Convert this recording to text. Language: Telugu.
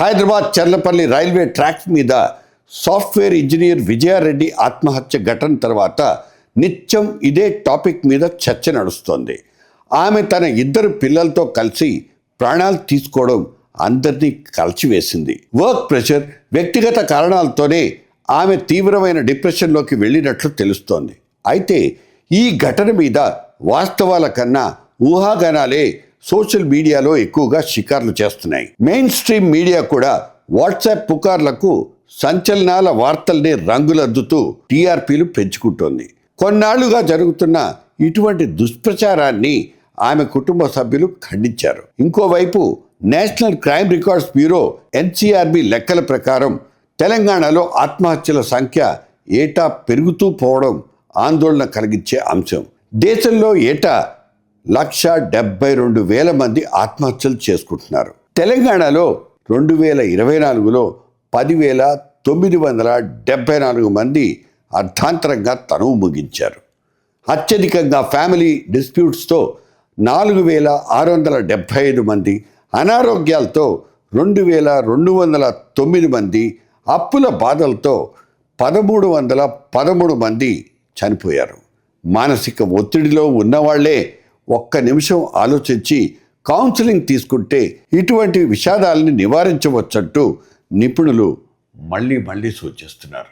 హైదరాబాద్ చర్లపల్లి రైల్వే ట్రాక్స్ మీద సాఫ్ట్వేర్ ఇంజనీర్ విజయారెడ్డి ఆత్మహత్య ఘటన తర్వాత నిత్యం ఇదే టాపిక్ మీద చర్చ నడుస్తోంది. ఆమె తన ఇద్దరు పిల్లలతో కలిసి ప్రాణాలు తీసుకోవడం అందరినీ కలిచివేసింది వర్క్ ప్రెషర్ వ్యక్తిగత కారణాలతోనే ఆమె తీవ్రమైన డిప్రెషన్లోకి వెళ్ళినట్లు తెలుస్తోంది. అయితే ఈ ఘటన మీద వాస్తవాల కన్నా ఊహాగానాలే సోషల్ మీడియాలో ఎక్కువగా షికార్లు చేస్తున్నాయి. మెయిన్ స్ట్రీమ్ మీడియా కూడా వాట్సాప్ పుకార్లకు సంచలనాల వార్తల్ని రంగులద్దుతూ టీఆర్పీలు పెంచుకుంటోంది. కొన్నాళ్ళుగా జరుగుతున్న ఇటువంటి దుష్ప్రచారాన్ని ఆమె కుటుంబ సభ్యులు ఖండించారు. ఇంకోవైపు national crime records bureau NCRB లెక్కల ప్రకారం తెలంగాణలో ఆత్మహత్యల సంఖ్య ఏటా పెరుగుతూ పోవడం ఆందోళన కలిగించే అంశం. దేశంలో ఏటా లక్ష డెబ్బై రెండు వేల మంది ఆత్మహత్యలు చేసుకుంటున్నారు. తెలంగాణలో రెండు వేల ఇరవై నాలుగులో పదివేల తొమ్మిది వందల డెబ్బై నాలుగు మంది అర్ధాంతరంగా తనువు ముగించారు. అత్యధికంగా ఫ్యామిలీ డిస్ప్యూట్స్తో నాలుగు వేల ఆరు వందల డెబ్భై ఐదు మంది అనారోగ్యాలతో రెండు వేల రెండు వందల తొమ్మిది మంది అప్పుల బాధలతో పదమూడు వందల పదమూడు మంది చనిపోయారు. మానసిక ఒత్తిడిలో ఉన్నవాళ్ళే ఒక్క నిమిషం ఆలోచించి కౌన్సిలింగ్ తీసుకుంటే ఇటువంటి విషాదాలని నివారించవచ్చంటూ నిపుణులు మళ్ళీ మళ్ళీ సూచిస్తున్నారు.